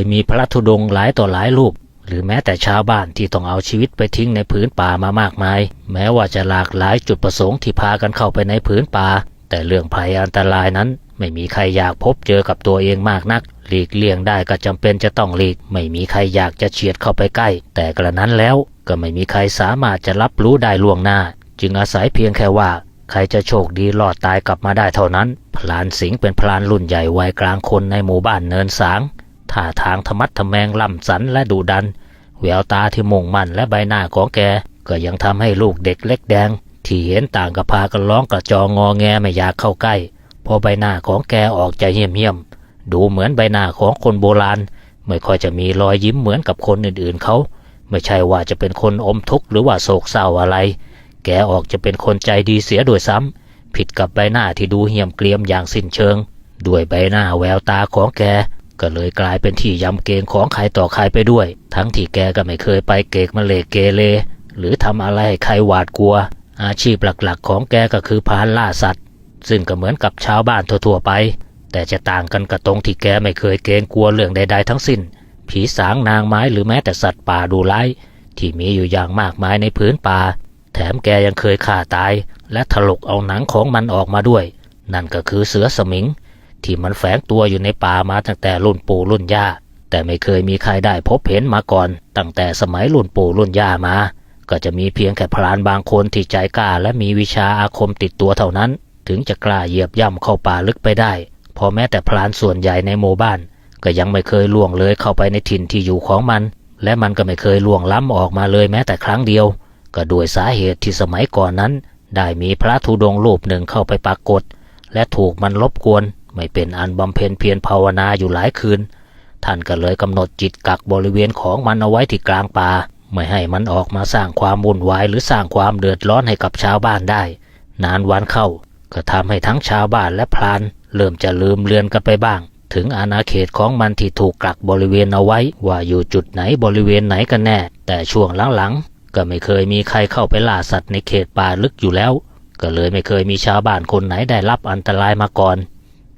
ยมีพระธุดงค์หลายต่อหลายรูป หรือแม้แต่ชาวบ้านที่ต้องเอาชีวิตไปทิ้งในผืนป่ามามากมาย แม้ว่าจะหลากหลายจุดประสงค์ที่พากันเข้าไปในผืนป่า แต่เรื่องภัยอันตรายนั้น ไม่มีใครอยากพบเจอกับตัวเองมากนัก หลีกเลี่ยงได้ก็จำเป็นจะต้องหลีก ไม่มีใครอยากจะเฉียดเข้าไปใกล้ แต่กระนั้นแล้วก็ไม่มีใครสามารถจะรับรู้ได้ล่วงหน้า จึงอาศัยเพียงแค่ว่าใครจะโชคดีรอดตายกลับมาได้เท่านั้น พลานสิงห์เป็นพลานรุ่นใหญ่วัยกลางคนในหมู่บ้านเนินสาง ท่าทางธรรมัดทะแมงล่ำสันและดุดัน แววตาที่มุ่งมั่นและใบหน้าของแก ก็ยังทำให้ลูกเด็กเล็กแดง ที่เห็นต่างกับพากันร้องกระจองงอแงไม่อยากเข้าใกล้พราะใบหน้าของแกออกจะเหี้ยมๆ ดูเหมือนใบหน้าของคนโบราณ ไม่ค่อยจะมีรอยยิ้มเหมือนกับคนอื่นๆเขา ไม่ใช่ว่าจะเป็นคนอมทุกข์หรือว่าโศกเศร้าอะไร แกออกจะเป็นคนใจดีเสียโดยซ้ำผิดกับใบหน้าที่ดูเหี่ยมเกรียมอย่างสิ้นเชิงด้วยใบหน้าแววตาของแก ก็เลยกลายเป็นที่ยำเกรงของใครต่อใครไปด้วย ทั้งที่แกก็ไม่เคยไปเกกมาเลกเกเรหรือทำอะไรให้ใครหวาดกลัว อาชีพหลักๆ ของแกก็คือพานล่าสัตว์ ซึ่งก็เหมือนกับชาวบ้านทั่วๆไป แต่จะต่างกันกับตรงที่แกไม่เคยเกรงกลัวเรื่องใดๆทั้งสิ้น ผีสางนางไม้หรือแม้แต่สัตว์ป่าดูร้ายที่มีอยู่อย่างมากมายในพื้นป่า แถมแกยังเคยฆ่าตาย และถลกเอาหนังของมันออกมาด้วย นั่นก็คือเสือสมิง ที่มันแฝงตัวอยู่ในป่ามาตั้งแต่รุ่นปู่รุ่นย่า แต่ไม่เคยมีใครได้พบเห็นมาก่อน ตั้งแต่สมัยรุ่นปู่รุ่นย่ามา ก็จะมีเพียงแค่พรานบางคนที่ใจกล้าและมีวิชาอาคมติดตัวเท่านั้น ถึงจะกล้าเหยียบย่ำเข้าป่าลึกไปได้ พอแม้แต่พรานส่วนใหญ่ในหมู่บ้าน ก็ยังไม่เคยล่วงเลยเข้าไปในถิ่นที่อยู่ของมัน และมันก็ไม่เคยล่วงล้ำออกมาเลยแม้แต่ครั้งเดียว ก็ด้วยสาเหตุที่สมัยก่อนนั้น ได้มีพระธุดงรูปหนึ่งเข้าไปปรากฏ และถูกมันรบกวน ไม่เป็นอันบำเพ็ญเพียรภาวนาอยู่หลายคืน ท่านก็เลยกำหนดจิตกักบริเวณของมันเอาไว้ที่กลางป่า ไม่ให้มันออกมาสร้างความวุ่นวายหรือสร้างความเดือดร้อนให้กับชาวบ้านได้ นานวันเข้า ก็ทำให้ทั้งชาวบ้านและพราน เริ่มจะลืมเลือนกันไปบ้าง ถึงอาณาเขตของมันที่ถูกกักบริเวณเอาไว้ ว่าอยู่จุดไหนบริเวณไหนกันแน่ แต่ช่วงหลังๆก็ไม่เคยมีใครเข้าไปล่าสัตว์ในเขตป่าลึกอยู่แล้ว ก็เลยไม่เคยมีชาวบ้านคนไหนได้รับอันตรายมาก่อน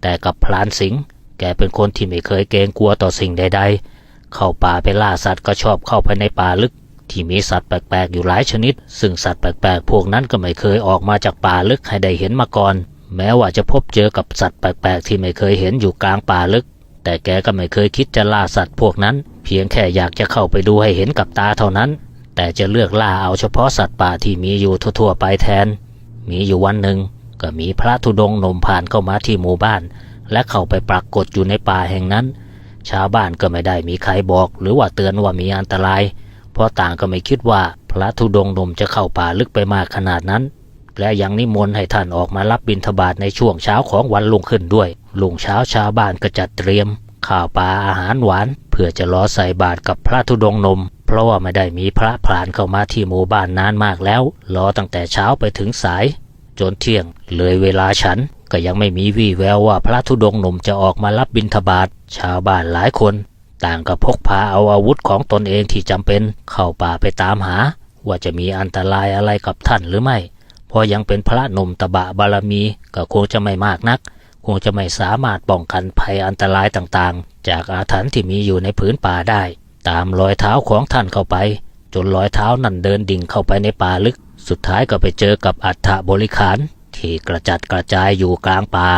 แต่กับพลานสิงห์แกเป็นคนที่ไม่เคยเกรงกลัวต่อสิ่งใด ๆ เข้าป่าไปล่าสัตว์ก็ชอบเข้าไปในป่าลึก ที่มีสัตว์แปลกๆอยู่หลายชนิด ซึ่งสัตว์แปลกๆพวกนั้นก็ไม่เคยออกมาจากป่าลึกให้ได้เห็นมาก่อน แม้ว่าจะพบเจอกับสัตว์แปลกๆที่ไม่เคยเห็นอยู่กลางป่าลึก แต่แกก็ไม่เคยคิดจะล่าสัตว์พวกนั้น เพียงแค่อยากจะเข้าไปดูให้เห็นกับตาเท่านั้น แต่จะเลือกล่าเอาเฉพาะสัตว์ป่าที่มีอยู่ทั่วๆไปแทน มีอยู่วันหนึ่ง ก็มีพระธุดงหนุ่มผ่านเข้ามาที่หมู่บ้าน และเข้าไปปรากฏอยู่ในป่าแห่งนั้น ชาวบ้านก็ไม่ได้มีใครบอก หรือว่าเตือนว่ามีอันตราย เพราะต่างก็ไม่คิดว่าพระธุดงหนุ่มจะเข้าป่าลึกไปมากขนาดนั้น และยังนิมนต์ให้ท่านออกมารับบิณฑบาตในช่วงเช้าของวันลุงขึ้นด้วยลุงเช้าชาวบ้านก็จัดเตรียม ข้าวปลาอาหารหวาน เพื่อจะรอใส่บาตรกับพระธุดงนมเพราะว่าไม่ได้มีพระผลานเข้ามาที่หมู่บ้านนานมากแล้ว รอตั้งแต่เช้าไปถึงสาย จนเที่ยงเลยเวลาฉัน ก็ยังไม่มีวี่แววว่าพระธุดงค์หนุ่มจะออกมารับบิณฑบาตชาวบ้านหลายคน ต่างก็พกพาเอาอาวุธของตนเองที่จำเป็นเข้าป่าไปตามหา ว่าจะมีอันตรายอะไรกับท่านหรือไม่เพราะยังเป็นพระหนุ่มตบะบารมีก็คงจะไม่มากนัก คงจะไม่สามารถป้องกันภัยอันตรายต่างๆ จากอาถรรพ์ที่มีอยู่ในผืนป่าได้ ตามรอยเท้าของท่านเข้าไป จนรอยเท้านั่นเดินดิ่งเข้าไปในป่าลึก สุดท้ายก็ไปเจอกับอัฐบริขาร ที่กระจัดกระจายอยู่กลางป่า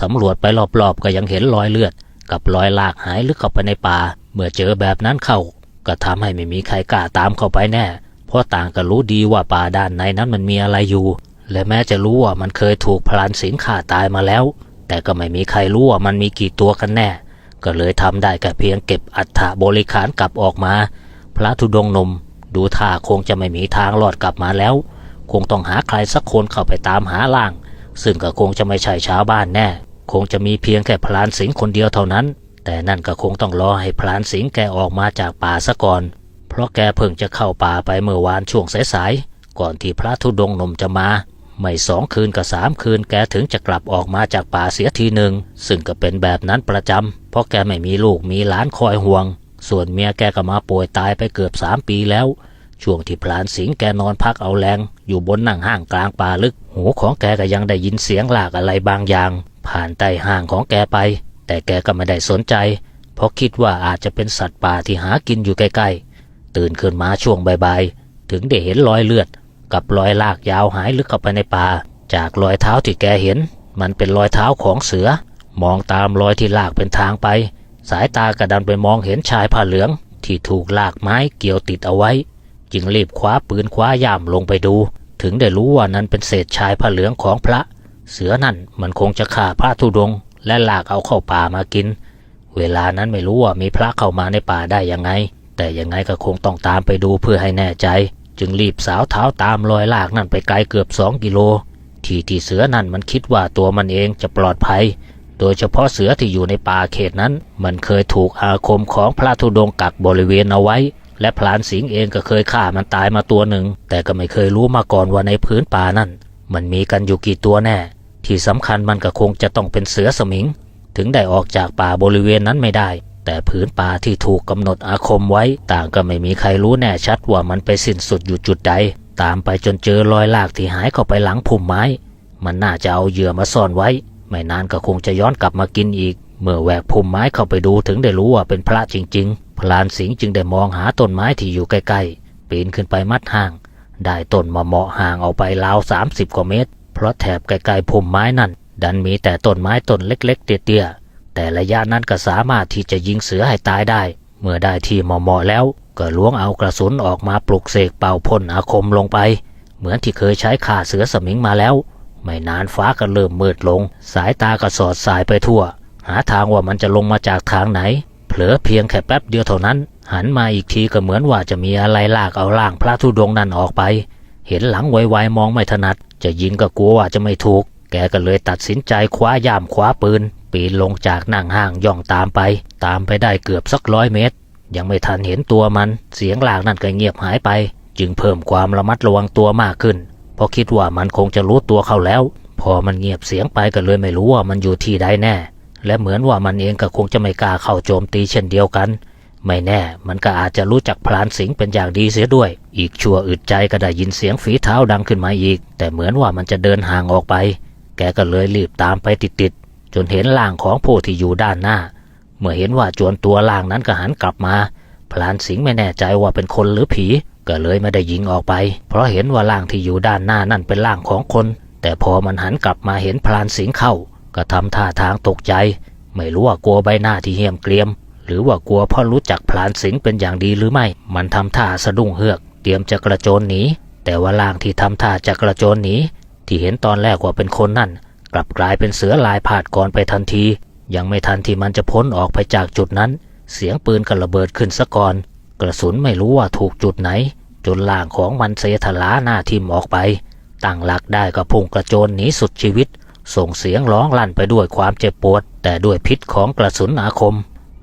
สำรวจไปรอบๆก็ยังเห็นรอยเลือด กับรอยลากหายลึกเข้าไปในป่า เมื่อเจอแบบนั้นเข้า ก็ทำให้ไม่มีใครกล้าตามเข้าไปแน่ เพราะต่างก็รู้ดีว่าป่าด้านในนั้นมันมีอะไรอยู่ และแม้จะรู้ว่ามันเคยถูกพลานสิงฆ่าตายมาแล้ว แต่ก็ไม่มีใครรู้ว่ามันมีกี่ตัวกันแน่ ก็เลยทำได้แค่เพียงเก็บอัฐบริขารกลับออกมา พระธุดงค์นม ดูท่าคงจะไม่มีทางรอดกลับมาแล้ว คงต้องหาใครสักคนเข้าไปตามหาล่าง ซึ่งก็คงจะไม่ใช่ชาวบ้านแน่ คงจะมีเพียงแค่พลานสิงคนเดียวเท่านั้น แต่นั่นก็คงต้องรอให้พลานสิงแกออกมาจากป่าซะก่อน เพราะแกเพิ่งจะเข้าป่าไปเมื่อวานช่วงสายๆ ก่อนที่พระธุดงนมจะมาไม่สองคืนกับสามคืนแกถึงจะกลับออกมาจากป่าเสียทีหนึ่ง ซึ่งก็เป็นแบบนั้นประจำเพราะแกไม่มีลูกมีหลานคอยห่วง ส่วนเมียแกก็มาป่วยตายไปเกือบสามปีแล้ว ช่วงที่พลานสิงแกนอนพักเอาแรง อยู่บนนั่งห้างกลางป่าลึก หูของแกก็ยังได้ยินเสียงลากอะไรบางอย่าง ผ่านใต้ห้างของแกไป แต่แกก็ไม่ได้สนใจ เพราะคิดว่าอาจจะเป็นสัตว์ป่าที่หากินอยู่ใกล้ๆ ตื่นขึ้นมาช่วงบ่ายๆ ถึงได้เห็นรอยเลือด กับรอยลากยาวหายลึกเข้าไปในป่า จากรอยเท้าที่แกเห็น มันเป็นรอยเท้าของเสือ มองตามรอยที่ลากเป็นทางไป สายตากระดันไปมองเห็นชายผ้าเหลือง ที่ถูกลากไม้เกี่ยวติดเอาไว้ จึงรีบคว้าปืนคว้าย่ามลงไปดู ถึงได้รู้ว่านั้นเป็นเศษชายผ้าเหลืองของพระ เสือนั่นมันคงจะฆ่าพระธุดง และลากเอาเข้าป่ามากิน เวลานั้นไม่รู้ว่ามีพระเข้ามาในป่าได้ยังไง แต่ยังไงก็คงต้องตามไปดูเพื่อให้แน่ใจ จึงรีบสาวเท้าตามรอยลากนั่นไปไกลเกือบสองกิโลที่ที่เสือนั่นมันคิดว่าตัวมันเองจะปลอดภัย โดยเฉพาะเสือที่อยู่ในป่าเขตนั้น มันเคยถูกอาคมของพระธุดงกักบริเวณเอาไว้ และพลานสิงเองก็เคยฆ่ามันตายมาตัวหนึ่ง แต่ก็ไม่เคยรู้มาก่อนว่าในพื้นป่านั่นมันมีกันอยู่กี่ตัวแน่ ที่สำคัญมันก็คงจะต้องเป็นเสือสมิง ถึงได้ออกจากป่าบริเวณนั้นไม่ได้แต่ผืนป่าที่ถูกกำหนดอาคมไว้ต่างก็ไม่มีใครรู้แน่ชัดว่ามันไปสิ้นสุดอยู่จุดใด ตามไปจนเจอรอยลากที่หายเข้าไปหลังพุ่มไม้ มันน่าจะเอาเหยื่อมาซ่อนไว้ ไม่นานก็คงจะย้อนกลับมากินอีก เมื่อแหวกพุ่มไม้เข้าไปดูถึงได้รู้ว่าเป็นพระจริง ๆ พลานสิงห์จึงได้มองหาต้นไม้ที่อยู่ใกล้ๆ ปีนขึ้นไปมัดห่าง ได้ต้นมาเหมาะห่างออกไปราวสามสิบกว่าเมตร เพราะแถบไกลๆพุ่มไม้นั่น ดันมีแต่ต้นไม้ต้นเล็กๆ เตี้ยๆ แต่ระยะนั้นก็สามารถที่จะยิงเสือให้ตายได้ เมื่อได้ที่เหมาะๆแล้ว ก็ล้วงเอากระสุนออกมาปลุกเสกเป่าพ่นอาคมลงไป เหมือนที่เคยใช้ฆ่าเสือสมิงมาแล้ว ไม่นานฟ้าก็เริ่มมืดลง สายตาก็สอดสายไปทั่ว หาทางว่ามันจะลงมาจากทางไหน เผลอเพียงแค่แป๊บเดียวเท่านั้น หันมาอีกทีก็เหมือนว่าจะมีอะไรลากเอาร่างพระธุดงนั่นออกไป เห็นหลังไวๆมองไม่ถนัด จะยิงก็กลัวว่าจะไม่ถูก แกก็เลยตัดสินใจคว้าย่ามคว้าปืน ปีนลงจากนั่งห้างย่องตามไป ตามไปได้เกือบสักร้อยเมตร ยังไม่ทันเห็นตัวมัน เสียงลากนั่นก็เงียบหายไป จึงเพิ่มความระมัดระวังตัวมากขึ้น เพราะคิดว่ามันคงจะรู้ตัวเขาแล้ว พอมันเงียบเสียงไปก็เลยไม่รู้ว่ามันอยู่ที่ใดแน่ และเหมือนว่ามันเองก็คงจะไม่กล้าเข้าโจมตีเช่นเดียวกัน ไม่แน่ มันก็อาจจะรู้จักพลานสิงเป็นอย่างดีเสียด้วย อีกชั่วอึดใจก็ได้ยินเสียงฝีเท้าดังขึ้นมาอีก แต่เหมือนว่ามันจะเดินห่างออกไป แกก็เลยรีบตามไปติดๆจนเห็นร่างของผู้ที่อยู่ด้านหน้า เมื่อเห็นว่าจวนตัวร่างนั้นก็หันกลับมาพลานสิงไม่แน่ใจว่าเป็นคนหรือผี ก็เลยไม่ได้ยิงออกไป เพราะเห็นว่าร่างที่อยู่ด้านหน้านั่นเป็นร่างของคน แต่พอมันหันกลับมาเห็นพลานสิงเข้า ก็ทำท่าทางตกใจ ไม่รู้ว่ากลัวใบหน้าที่เหี้ยมเกรียม หรือว่ากลัวพราะรู้จักพลานสิงเป็นอย่างดีหรือไม่ มันทำท่าสะดุ้งเฮือก เตรียมจะกระโจนหนี แต่ว่าร่างที่ทำท่าจะกระโจนหนีที่เห็นตอนแรกว่าเป็นคนนั่น กลับกลายเป็นเสือลายผาดก่อนไปทันที ยังไม่ทันที่มันจะพ้นออกไปจากจุดนั้น เสียงปืนก็ระเบิดขึ้นซะก่อน กระสุนไม่รู้ว่าถูกจุดไหน จนล่างของมันเซทลาหน้าทิมออกไป ตั้งหลักได้ก็พุ่งกระโจนหนีสุดชีวิต ส่งเสียงร้องลั่นไปด้วยความเจ็บปวด แต่ด้วยพิษของกระสุนอาคม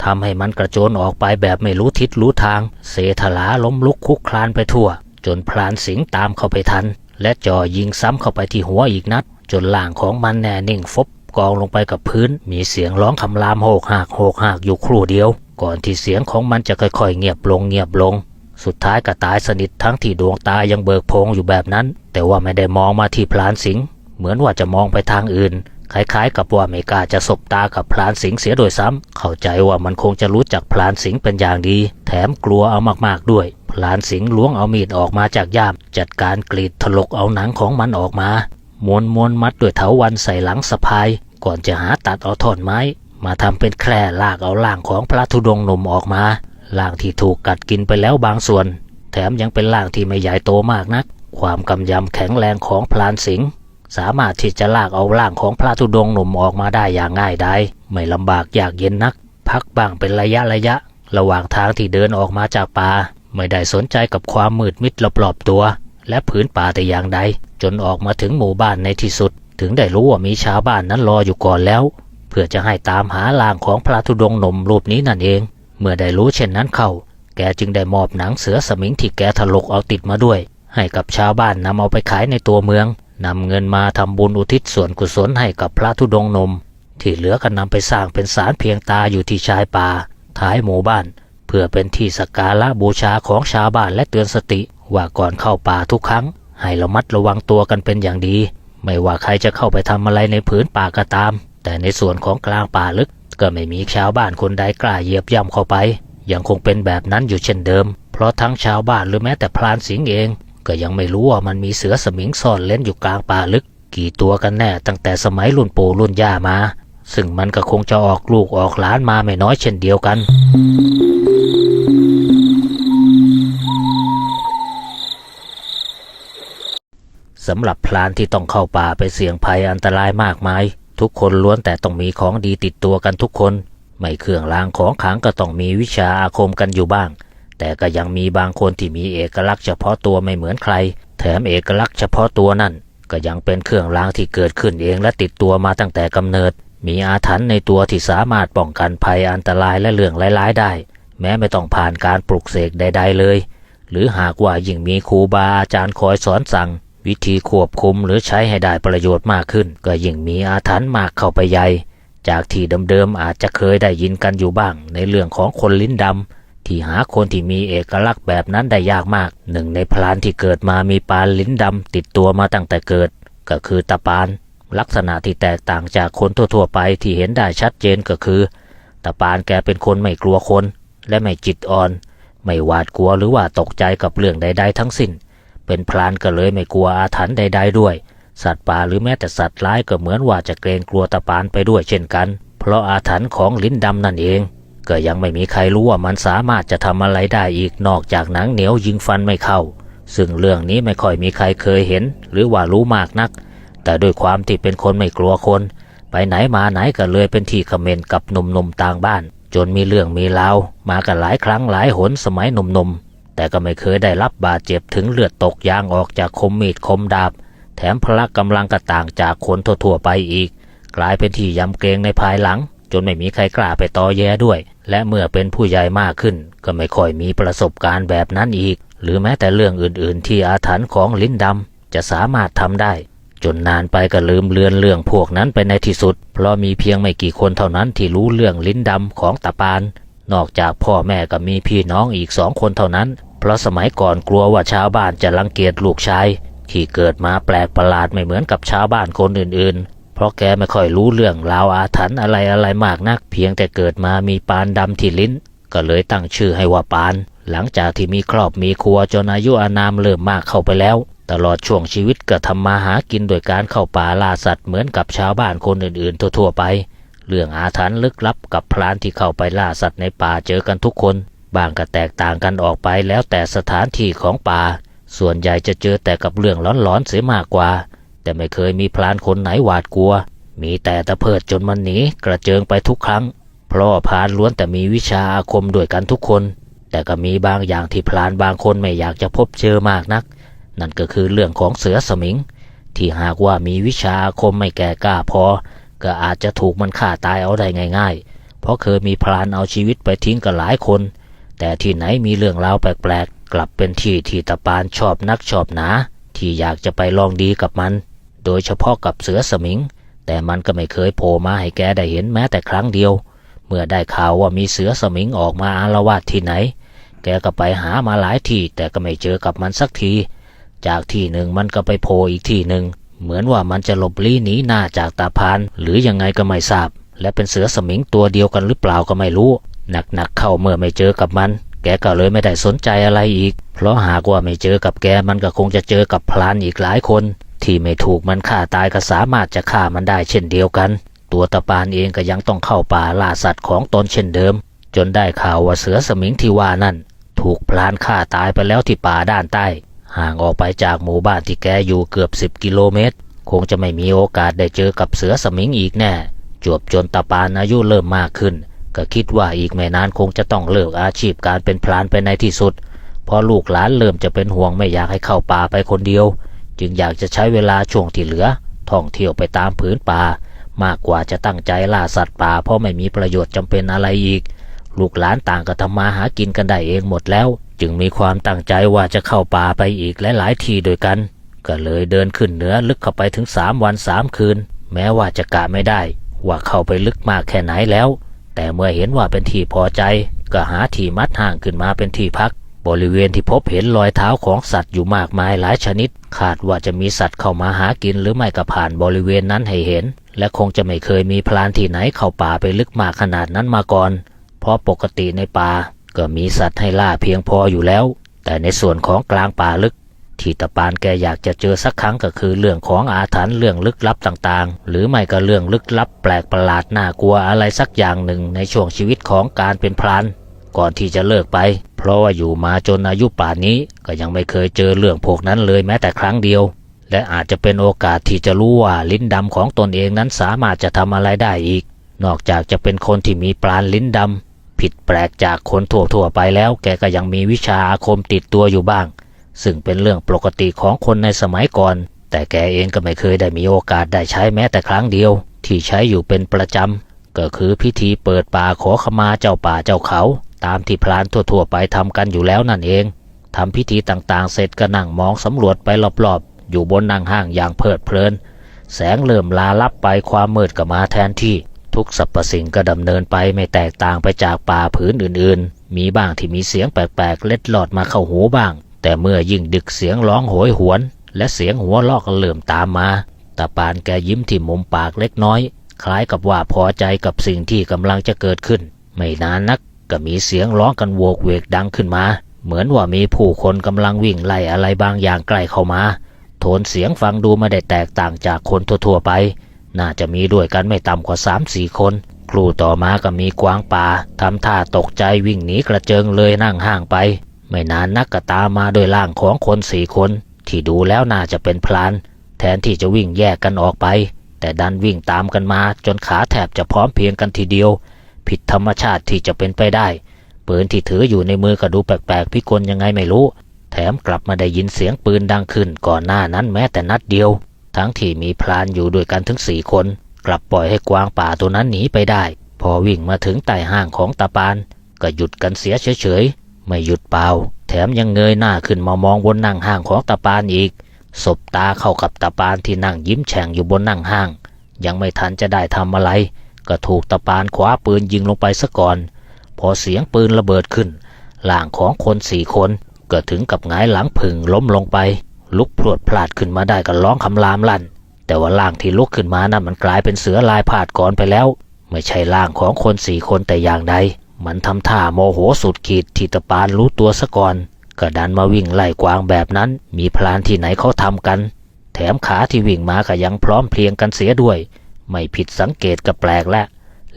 ทำให้มันกระโจนออกไปแบบไม่รู้ทิศรู้ทาง เสทลาล้มลุกคุกคลานไปทั่ว จนพลานสิงตามเข้าไปทัน และจ่อยิงซ้ำเข้าไปที่หัวอีกนัด จนล่างของมันแน่นิ่งฟบกองลงไปกับพื้น มีเสียงร้องคำรามโหกหากโหกหากอยู่ครู่เดียว ก่อนที่เสียงของมันจะค่อยๆเงียบลงเงียบลง สุดท้ายก็ตายสนิททั้งที่ดวงตายังเบิกโพงอยู่แบบนั้น แต่ว่าไม่ได้มองมาที่พลานสิงห์เหมือนว่าจะมองไปทางอื่น คล้ายๆ กับว่าไม่กล้าจะสบตากับพลานสิงห์เสียโดยซ้ำเข้าใจว่ามันคงจะรู้จักพลานสิงห์เป็นอย่างดี แถมกลัวเอามากๆด้วยพลานสิงห์ล้วงเอามีดออกมาจากย่าม จัดการกรีดถลกเอาหนังของมันออกมาม้วนม้วนๆมัดด้วยเถาวันใส่หลังสะพาย ก่อนจะหาตัดเอาท่อนไม้ มาทำเป็นแคร่ลากเอาล่างของพระธุดงหนุ่มออกมาล่างที่ถูกกัดกินไปแล้วบางส่วน แถมยังเป็นล่างที่ไม่ใหญ่โตมากนัก ความกำยำแข็งแรงของพลานสิงห์สามารถที่จะลากเอาร่างของพระธุดงหนุ่มออกมาได้อย่างง่ายดายไม่ลำบากยากเย็นนัก พักบ้างเป็นระยะระยะ ระหว่างทางที่เดินออกมาจากป่าไม่ได้สนใจกับความมืดมิดรอบๆตัว และผืนป่าแต่อย่างใดจนออกมาถึงหมู่บ้านในที่สุด ถึงได้รู้ว่ามีชาวบ้านนั้นรออยู่ก่อนแล้ว เพื่อจะให้ตามหาร่างของพระธุดงหนุ่มรูปนี้นั่นเอง เมื่อได้รู้เช่นนั้นเข้า แกจึงได้มอบหนังเสือสมิงที่แกถลกเอาติดมาด้วย ให้กับชาวบ้านนำเอาไปขายในตัวเมืองนำเงินมาทำบุญอุทิศส่วนกุศลให้กับพระธุดงนม ที่เหลือก็นำไปสร้างเป็นศาลเพียงตาอยู่ที่ชายป่าท้ายหมู่บ้าน เพื่อเป็นที่สักการะบูชาของชาวบ้านและเตือนสติ ว่าก่อนเข้าป่าทุกครั้ง ให้ระมัดระวังตัวกันเป็นอย่างดี ไม่ว่าใครจะเข้าไปทำอะไรในผืนป่าก็ตาม แต่ในส่วนของกลางป่าลึกก็ไม่มีชาวบ้านคนใดกล้าเหยียบย่ำเข้าไป ยังคงเป็นแบบนั้นอยู่เช่นเดิม เพราะทั้งชาวบ้านหรือแม้แต่พรานสิงห์เอง ก็ยังไม่รู้ว่ามันมีเสือสมิงซ่อนเล่นอยู่กลางป่าลึก กี่ตัวกันแน่ตั้งแต่สมัยรุ่นปู่รุ่นย่ามา ซึ่งมันก็คงจะออกลูกออกหลานมาไม่น้อยเช่นเดียวกันสำหรับพลานที่ต้องเข้าป่าไปเสี่ยงภัยอันตรายมากมาย ทุกคนล้วนแต่ต้องมีของดีติดตัวกันทุกคน ไม่เครื่องรางของขลังก็ต้องมีวิชาอาคมกันอยู่บ้าง แต่ก็ยังมีบางคนที่มีเอกลักษณ์เฉพาะตัวไม่เหมือนใคร แถมเอกลักษณ์เฉพาะตัวนั่น ก็ยังเป็นเครื่องรางที่เกิดขึ้นเองและติดตัวมาตั้งแต่กำเนิด มีอาถรรพ์ในตัวที่สามารถป้องกันภัยอันตรายและเรื่องร้ายๆได้ แม้ไม่ต้องผ่านการปลุกเสกใด ๆ เลย หรือหากว่ายิ่งมีครูบาอาจารย์คอยสอนสั่ง วิธีควบคุมหรือใช้ให้ได้ประโยชน์มากขึ้น ก็ยิ่งมีอาถรรพ์มากเข้าไปใหญ่ จากที่เดิมๆอาจจะเคยได้ยินกันอยู่บ้าง ในเรื่องของคนลิ้นดำที่หาคนที่มีเอกลักษณ์แบบนั้นได้ยากมาก หนึ่งในพลานที่เกิดมามีปานลิ้นดำติดตัวมาตั้งแต่เกิด ก็คือตาปาน ลักษณะที่แตกต่างจากคนทั่วๆไปที่เห็นได้ชัดเจนก็คือตาปานแกเป็นคนไม่กลัวคน และไม่จิตอ่อน ไม่หวาดกลัวหรือว่าตกใจกับเรื่องใด ๆ ทั้งสิ้น เป็นพลานก็เลยไม่กลัวอาถรรพ์ใดๆด้วย สัตว์ป่าหรือแม้แต่สัตว์ร้ายก็เหมือนว่าจะเกรงกลัวตาปานไปด้วยเช่นกัน เพราะอาถรรพ์ของลิ้นดำนั่นเอง ก็ยังไม่มีใครรู้ว่ามันสามารถจะทำอะไรได้อีกนอกจากหนังเหนียวยิงฟันไม่เข้า ซึ่งเรื่องนี้ไม่ค่อยมีใครเคยเห็น หรือว่ารู้มากนัก แต่ด้วยความที่เป็นคนไม่กลัวคน ไปไหนมาไหนก็เลยเป็นที่คอมเมนต์กับหนุ่มๆต่างบ้าน จนมีเรื่องมีราวมากันหลายครั้งหลายหนสมัยหนุ่มๆ แต่ก็ไม่เคยได้รับบาดเจ็บถึงเลือดตกยางออกจากคมมีดคมดาบ แถมพละกำลังก็ต่างจากคนทั่วๆไปอีก กลายเป็นที่ยำเกรงในภายหลัง จนไม่มีใครกล้าไปตอแย้ด้วย และเมื่อเป็นผู้ใหญ่มากขึ้น ก็ไม่ค่อยมีประสบการณ์แบบนั้นอีก หรือแม้แต่เรื่องอื่นๆ ที่อาถรรพ์ของลิ้นดำจะสามารถทำได้ จนนานไปก็ลืมเลือนเรื่องพวกนั้นไปในที่สุด เพราะมีเพียงไม่กี่คนเท่านั้นที่รู้เรื่องลิ้นดำของตาปานนอกจากพ่อแม่ก็มีพี่น้องอีกสองคนเท่านั้น เพราะสมัยก่อนกลัวว่าชาวบ้านจะรังเกียจลูกชายที่เกิดมาแปลกประหลาดไม่เหมือนกับชาวบ้านคนอื่นๆ เพราะแกไม่ค่อยรู้เรื่องราวอาถรรพ์อะไรอะไรมากนัก เพียงแต่เกิดมามีปานดำที่ลิ้น ก็เลยตั้งชื่อให้ว่าปาน หลังจากที่มีครอบมีครัวจนอายุอานามเริ่มมากเข้าไปแล้ว ตลอดช่วงชีวิตก็ทำมาหากินโดยการเข้าป่าล่าสัตว์เหมือนกับชาวบ้านคนอื่นๆ ทั่วๆไป เรื่องอาถรรพ์ลึกลับกับพรานที่เข้าไปล่าสัตว์ในป่าเจอกันทุกคน บางก็แตกต่างกันออกไปแล้วแต่สถานที่ของป่า ส่วนใหญ่จะเจอแต่กับเรื่องหลอนๆเสียมากกว่า แต่ไม่เคยมีพรานคนไหนหวาดกลัว มีแต่ตะเพิดจนมันหนีกระเจิงไปทุกครั้ง เพราะพานล้วนแต่มีวิชาอาคมด้วยกันทุกคน แต่ก็มีบางอย่างที่พรานบางคนไม่อยากจะพบเจอมากนัก นั่นก็คือเรื่องของเสือสมิง ที่หากว่ามีวิชาอาคมไม่แก่กล้าพอ ก็อาจจะถูกมันฆ่าตายเอาได้ง่าย ๆ เพราะเคยมีพรานเอาชีวิตไปทิ้งกันหลายคน แต่ที่ไหนมีเรื่องราวแปลกๆ กลับเป็นที่ที่ตะปานชอบนักชอบหนา ที่อยากจะไปลองดีกับมัน โดยเฉพาะกับเสือสมิง แต่มันก็ไม่เคยโผล่มาให้แกได้เห็นแม้แต่ครั้งเดียว เมื่อได้ข่าวว่ามีเสือสมิงออกมาอารวาสที่ไหน แกก็ไปหามาหลายที่แต่ก็ไม่เจอกับมันสักที จากที่หนึ่งมันก็ไปโผล่อีกที่หนึ่งเหมือนว่ามันจะหลบลี้หนีหน้าจากตาพานหรือยังไงก็ไม่ทราบ และเป็นเสือสมิงตัวเดียวกันหรือเปล่าก็ไม่รู้ หนักๆเข้าเมื่อไม่เจอกับมัน แกก็เลยไม่ได้สนใจอะไรอีก เพราะหากว่าไม่เจอกับแกมันก็คงจะเจอกับพลานอีกหลายคน ที่ไม่ถูกมันฆ่าตายก็สามารถจะฆ่ามันได้เช่นเดียวกัน ตัวตาปานเองก็ยังต้องเข้าป่าล่าสัตว์ของตนเช่นเดิม จนได้ข่าวว่าเสือสมิงที่ว่านั่น ถูกพลานฆ่าตายไปแล้วที่ป่าด้านใต้ ห่างออกไปจากหมู่บ้านที่แกอยู่เกือบ 10 กิโลเมตร คงจะไม่มีโอกาสได้เจอกับเสือสมิงอีกแน่จวบจนตาปานอายุเริ่มมากขึ้น ก็คิดว่าอีกไม่นานคงจะต้องเลิกอาชีพการเป็นพลานไปในที่สุด เพราะลูกหลานเริ่มจะเป็นห่วงไม่อยากให้เข้าป่าไปคนเดียว จึงอยากจะใช้เวลาช่วงที่เหลือ ท่องเที่ยวไปตามผืนป่า มากกว่าจะตั้งใจล่าสัตว์ป่าเพราะไม่มีประโยชน์จำเป็นอะไรอีก ลูกหลานต่างก็ทำมาหากินกันได้เองหมดแล้ว จึงมีความตั้งใจว่าจะเข้าป่าไปอีกหลายๆที่โดยกัน ก็เลยเดินขึ้นเหนือลึกเข้าไปถึงสามวันสามคืน แม้ว่าจะกะไม่ได้ ว่าเข้าไปลึกมากแค่ไหนแล้ว แต่เมื่อเห็นว่าเป็นที่พอใจ ก็หาที่มัดห่างขึ้นมาเป็นที่พัก บริเวณที่พบเห็นรอยเท้าของสัตว์อยู่มากมายหลายชนิด คาดว่าจะมีสัตว์เข้ามาหากินหรือไม่ก็ผ่านบริเวณนั้นให้เห็น และคงจะไม่เคยมีพลานที่ไหนเข้าป่าไปลึกมากขนาดนั้นมาก่อน เพราะปกติในป่าก็มีสัตว์ให้ล่าเพียงพออยู่แล้ว แต่ในส่วนของกลางป่าลึก ที่ตะปานแกอยากจะเจอสักครั้งก็คือเรื่องของอาถรรพ์เรื่องลึกลับต่างๆ หรือไม่ก็เรื่องลึกลับแปลกประหลาดน่ากลัวอะไรสักอย่างหนึ่งในช่วงชีวิตของการเป็นพรานก่อนที่จะเลิกไป เพราะว่าอยู่มาจนอายุป่านนี้ก็ยังไม่เคยเจอเรื่องพวกนั้นเลยแม้แต่ครั้งเดียว และอาจจะเป็นโอกาสที่จะรู้ว่าลิ้นดำของตนเองนั้นสามารถจะทำอะไรได้อีก นอกจากจะเป็นคนที่มีปราณลิ้นดำผิดแปลกจากคนทั่วๆไปแล้ว แกก็ยังมีวิชาอาคมติดตัวอยู่บ้าง ซึ่งเป็นเรื่องปกติของคนในสมัยก่อน แต่แกเองก็ไม่เคยได้มีโอกาสได้ใช้แม้แต่ครั้งเดียว ที่ใช้อยู่เป็นประจำ ก็คือพิธีเปิดป่าขอขมาเจ้าป่าเจ้าเขา ตามที่พรานทั่วๆไปทำกันอยู่แล้วนั่นเองทำพิธีต่างๆ เสร็จก็นั่งมองสำรวจไปรอบๆ อยู่บนนั่งห้างอย่างเพลิดเพลิน แสงเริ่มลาลับไปความมืดก็มาแทนที่ ทุกสรรพสิ่งก็ดำเนินไปไม่แตกต่างไปจากป่าผืนอื่นๆ มีบ้างที่มีเสียงแปลกๆ เล็ดลอดมาเข้าหูบ้าง แต่เมื่อยิ่งดึกเสียงร้องโหยหวน และเสียงหัวลอกเริ่มตามมาตาปานแกยิ้มที่มุมปากเล็กน้อย คล้ายกับว่าพอใจกับสิ่งที่กำลังจะเกิดขึ้น ไม่นานนักก็มีเสียงร้องกันโวกเวกดังขึ้นมา เหมือนว่ามีผู้คนกำลังวิ่งไล่อะไรบางอย่างใกล้เข้ามา โทนเสียงฟังดูไม่ได้แตกต่างจากคนทั่วๆไป น่าจะมีด้วยกันไม่ต่ำกว่าสามสี่คน ครูต่อมาก็มีกวางป่าทำท่าตกใจวิ่งหนีกระเจิงเลยนั่งห่างไป ไม่นานนักก็ตามมาโดยร่างของคนสี่คน ที่ดูแล้วน่าจะเป็นพลาน แทนที่จะวิ่งแยกกันออกไป แต่ดันวิ่งตามกันมาจนขาแทบจะพร้อมเพียงกันทีเดียว ผิดธรรมชาติที่จะเป็นไปได้ปืนที่ถืออยู่ในมือก็ดูแปลกๆพิกลยังไงไม่รู้ แถมกลับมาได้ยินเสียงปืนดังขึ้นก่อนหน้านั้นแม้แต่นัดเดียว ทั้งที่มีพลานอยู่ด้วยกันถึงสี่คน กลับปล่อยให้กวางป่าตัวนั้นหนีไปได้ พอวิ่งมาถึงใต้ห้างของตาปาน ก็หยุดกันเสียเฉยๆ ไม่หยุดเปล่า แถมยังเงยหน้าขึ้นมามองบนนั่งห้างของตาปานอีก สบตาเข้ากับตาปานที่นั่งยิ้มแฉ่งอยู่บนนั่งห้าง ยังไม่ทันจะได้ทำอะไร ก็ถูกตาปานคว้าปืนยิงลงไปซะก่อน พอเสียงปืนระเบิดขึ้นหล่างของคนสี่คนก็ถึงกับหงายหลังผึ่งล้มลงไป ลุกพรวดพลาดขึ้นมาได้ก็ร้องคำรามลั่น แต่ว่าร่างที่ลุกขึ้นมานั้นมันกลายเป็นเสือลายผาดก่อนไปแล้ว ไม่ใช่ร่างของคนสี่คนแต่อย่างใด มันทำท่าโมโหสุดขีดที่ตะปานรู้ตัวซะก่อนก็ดันมาวิ่งไล่กวางแบบนั้น มีพลานที่ไหนเขาทำกัน แถมขาที่วิ่งมาก็ยังพร้อมเพรียงกันเสียด้วย ไม่ผิดสังเกตก็แปลกและ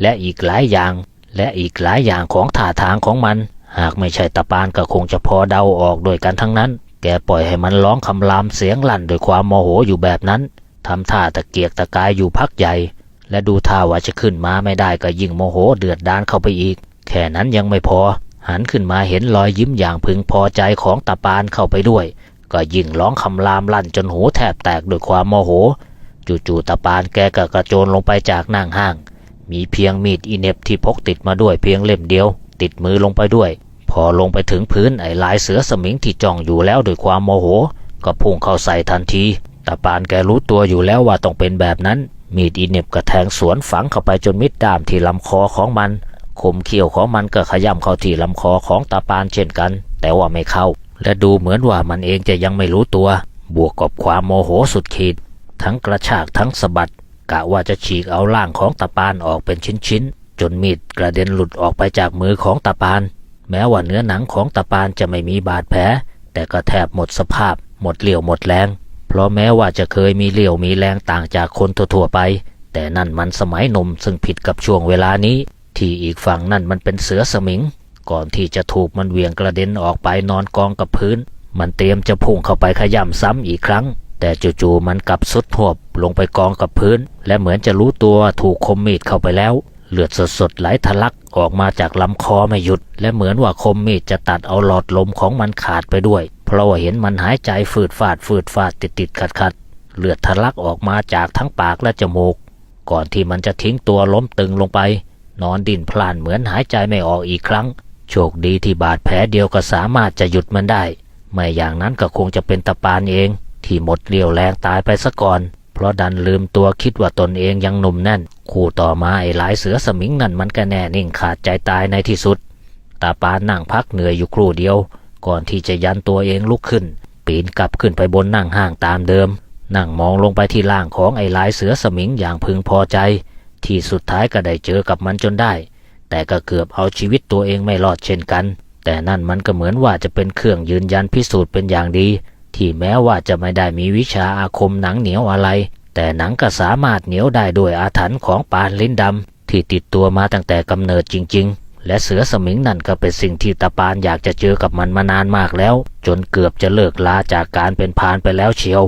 และอีกหลายอย่าง และอีกหลายอย่างของท่าทางของมัน หากไม่ใช่ตะปานก็คงจะพอเดาออกโดยกันทั้งนั้น แกปล่อยให้มันร้องคำรามเสียงลั่นด้วยความโมโหอยู่แบบนั้นทำท่าตะเกียกตะกายอยู่พักใหญ่ และดูท่าว่าจะขึ้นมาไม่ได้ก็ยิ่งโมโหเดือดดานเข้าไปอีก แค่นั้นยังไม่พอ หันขึ้นมาเห็นรอยยิ้มอย่างพึงพอใจของตาปานเข้าไปด้วย ก็ยิ่งร้องคำรามลั่นจนหูแทบแตกด้วยความโมโห จู่ๆตาปานแกก็กระโจนลงไปจากนั่งห้าง มีเพียงมีดอีเน็บที่พกติดมาด้วยเพียงเล่มเดียว ติดมือลงไปด้วย พอลงไปถึงพื้นไอ้ลายเสือสมิงที่จ้องอยู่แล้วด้วยความโมโห ก็พุ่งเข้าใส่ทันทีตาปานแกรู้ตัวอยู่แล้วว่าต้องเป็นแบบนั้นมีดอีเน็บกระแทงสวนฝังเข้าไปจนมิดดามที่ลำคอของมัน คมเขี้ยวของมันก็ขย่ำเข้าที่ลำคอของตาปานเช่นกัน แต่ว่าไม่เข้า และดูเหมือนว่ามันเองจะยังไม่รู้ตัว บวกกับความโมโหสุดขีด ทั้งกระชากทั้งสะบัดกะว่าจะฉีกเอาร่างของตาปานออกเป็นชิ้นๆ จนมีดกระเด็นหลุดออกไปจากมือของตาปาน แม้ว่าเนื้อหนังของตาปานจะไม่มีบาดแผลแต่ก็แทบหมดสภาพ หมดเลี่ยวหมดแรง เพราะแม้ว่าจะเคยมีเลี่ยวมีแรงต่างจากคนทั่วๆไป แต่นั่นมันสมัยหนุ่มซึ่งผิดกับช่วงเวลานี้ ที่อีกฝั่งนั่นมันเป็นเสือสมิง ก่อนที่จะถูกมันเหวี่ยงกระเด็นออกไปนอนกองกับพื้น มันเตรียมจะพุ่งเข้าไปขย่ำซ้ำอีกครั้ง แต่จู่ๆมันกลับสุดหวบลงไปกองกับพื้น และเหมือนจะรู้ตัวถูกคมมีดเข้าไปแล้ว เลือดสดๆไหลทะลักออกมาจากลำคอไม่หยุด และเหมือนว่าคมมีดจะตัดเอาหลอดลมของมันขาดไปด้วย เพราะว่าเห็นมันหายใจฝืดฟาดฝืดฟาดติดติดขัดขัดๆเลือดทะลักออกมาจากทั้งปากและจมูก ก่อนที่มันจะทิ้งตัวล้มตึงลงไป นอนดิ้นพล่านเหมือนหายใจไม่ออกอีกครั้ง โชคดีที่บาดแผลเดียวก็สามารถจะหยุดมันได้ ไม่อย่างนั้นก็คงจะเป็นตะปานเอง ที่หมดเรี่ยวแรงตายไปซะก่อน เพราะดันลืมตัวคิดว่าตนเองยังหนุ่มแน่น คู่ต่อมาไอ้หลายเสือสมิงนั่นมันก็แน่นิ่งขาดใจตายในที่สุด ตาปานนั่งพักเหนื่อยอยู่ครู่เดียว ก่อนที่จะยันตัวเองลุกขึ้น ปีนกลับขึ้นไปบนนั่งห้างตามเดิม นั่งมองลงไปที่ล่างของไอ้หลายเสือสมิงอย่างพึงพอใจ ที่สุดท้ายก็ได้เจอกับมันจนได้ แต่ก็เกือบเอาชีวิตตัวเองไม่รอดเช่นกัน แต่นั่นมันก็เหมือนว่าจะเป็นเครื่องยืนยันพิสูจน์เป็นอย่างดี ที่แม้ว่าจะไม่ได้มีวิชาอาคมหนังเหนียวอะไร แต่หนังก็สามารถเหนียวได้ด้วยอาถรรพ์ของปานลิ้นดำที่ติดตัวมาตั้งแต่กำเนิดจริง ๆและเสือสมิงนั่นก็เป็นสิ่งที่ตาปานอยากจะเจอกับมันมานานมากแล้ว จนเกือบจะเลิกลาจากการเป็นพานไปแล้วเชียว